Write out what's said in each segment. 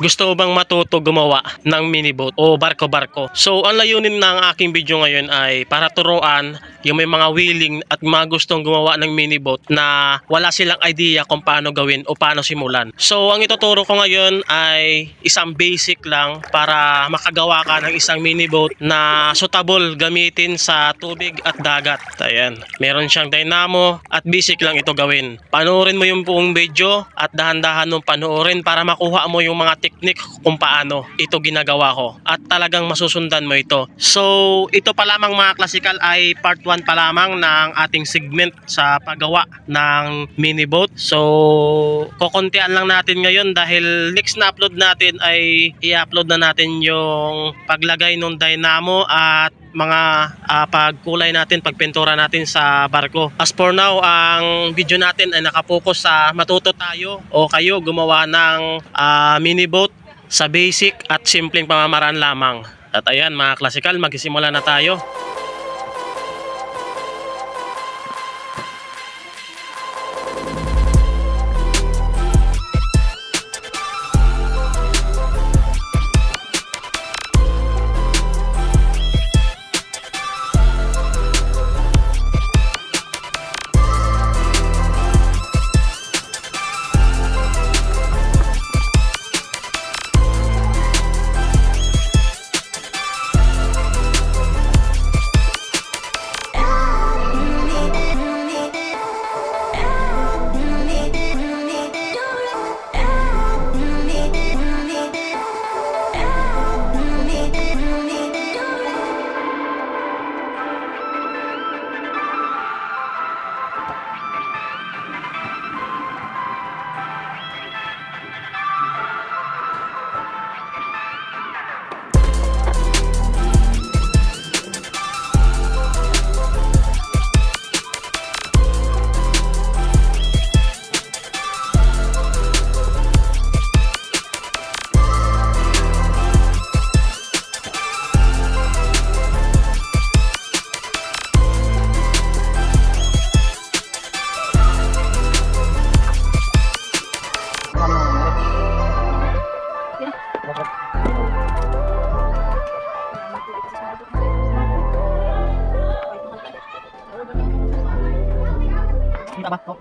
Gusto mo bang matuto gumawa ng mini boat o barko-barko? So, ang layunin ng aking video ngayon ay para turuan yung may mga willing at mga gustong gumawa ng mini boat na wala silang idea kung paano gawin o paano simulan. So, ang ituturo ko ngayon ay isang basic lang para makagawa ka ng isang mini boat na suitable gamitin sa tubig at dagat. Ayan. Meron siyang dynamo at basic lang ito gawin. Panoorin mo yung buong video at dahan-dahan mong panoorin para makuha mo yung mga technique kung paano ito ginagawa ko. At talagang masusundan mo ito. So, ito pa lamang mga classical ay part 1 pa lamang ng ating segment sa paggawa ng mini boat. So, kukuntian lang natin ngayon dahil next na upload natin ay i-upload na natin yung paglagay ng dynamo at mga ah, pagkulay natin, pagpintura natin sa barko. As for now, ang video natin ay nakapokus sa matuto tayo o kayo gumawa ng ah, mini boat sa basic at simpleng pamamaraan lamang. At ayan mga classical, magsisimula na tayo. 一百八走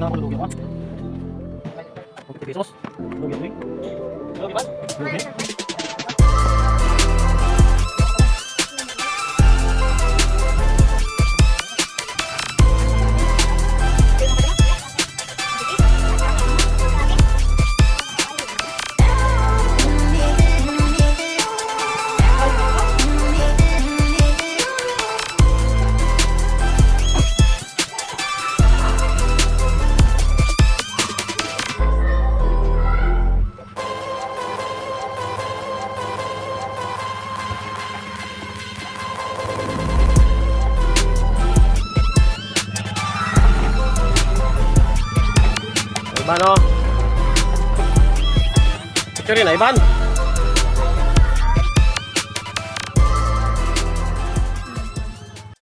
na ako lugi ako. 50 pesos. Lugi lugi. Lugi ba? Lugi. Ban không? Cho đi nảy ban.